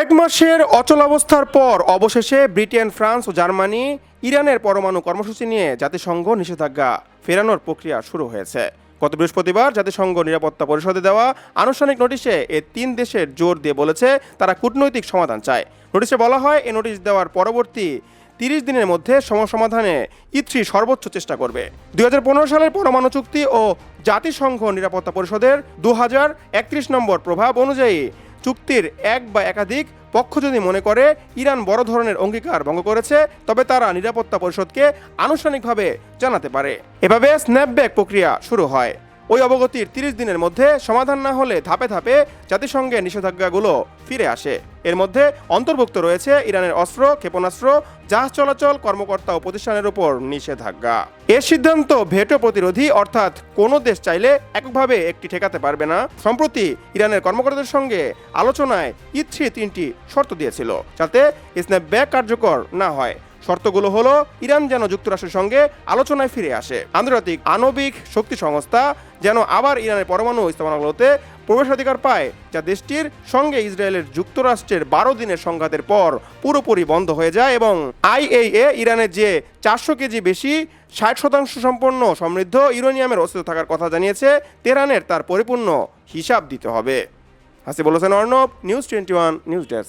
কয়েক মাসের অচলাবস্থার পর অবশেষে ব্রিটেন, ফ্রান্স ও জার্মানি ইরানের পরমাণু কর্মসূচি নিয়ে জাতিসংঘ নিষেধাজ্ঞা ফেরানোর প্রক্রিয়া শুরু হয়েছে। গত বৃহস্পতিবার জাতিসংঘ নিরাপত্তা পরিষদে দেওয়া আনুষ্ঠানিক নোটিশে এ তিন দেশের জোর দিয়ে বলেছে তারা কূটনৈতিক সমাধান চায়। নোটিশে বলা হয়, এ নোটিশ দেওয়ার পরবর্তী তিরিশ দিনের মধ্যে সমসমাধানে ইথ্রি সর্বোচ্চ চেষ্টা করবে। দুই হাজার পনেরো সালের পরমাণু চুক্তি ও জাতিসংঘ নিরাপত্তা পরিষদের দু হাজার একত্রিশ নম্বর প্রভাব অনুযায়ী চুক্তির এক বা একাধিক পক্ষ যদি মনে করে ইরান বড় ধরনের অঙ্গীকার ভঙ্গ করেছে, তবে তারা নিরাপত্তা পরিষদকে আনুষ্ঠানিকভাবে জানাতে পারে। এভাবে স্ন্যাপব্যাক প্রক্রিয়া শুরু হয়। ওই অবগতির তিরিশ দিনের মধ্যে সমাধান না হলে ধাপে ধাপে জাতিসংঘের নিষেধাজ্ঞাগুলো ফিরে আসে। এর মধ্যে অন্তর্ভুক্ত রয়েছে ইরানের অস্ত্র, ক্ষেপণাস্ত্র, জাহাজ চলাচল, কর্মকর্তা ও প্রতিষ্ঠানের উপর নিষেধাজ্ঞা। এর সিদ্ধান্ত ভেটো প্রতিরোধী, অর্থাৎ কোনো দেশ চাইলে এককভাবে একটি ঠেকাতে পারবে না। সম্প্রতি ইরানের কর্মকর্তাদের সঙ্গে আলোচনায় ইথ্রি তিনটি শর্ত দিয়েছিল, যাতে স্ন্যাপব্যাক কার্যকর না হয়। শর্তগুলো হলো, ইরান যেন যুক্তরাষ্ট্রের সঙ্গে আলোচনায় ফিরে আসে। আন্তর্জাতিক আণবিক শক্তি সংস্থা যেন আবার ইরানের পরমাণু স্থাপনাগুলোতে প্রবেশাধিকার পায়, যা দেশটির সঙ্গে ইসরায়েলের যুক্তরাষ্ট্রের বারো দিনের সংঘাতের পর পুরোপুরি বন্ধ হয়ে যায় এবং আইএইএ ইরানের যে চারশো কেজি বেশি, ষাট শতাংশ সম্পন্ন সমৃদ্ধ ইউরেনিয়ামের অস্তিত্ব থাকার কথা জানিয়েছে, তেহরানের তার পরিপূর্ণ হিসাব দিতে হবে। Hasibul Hossain Arnob, news twenty one, news desk.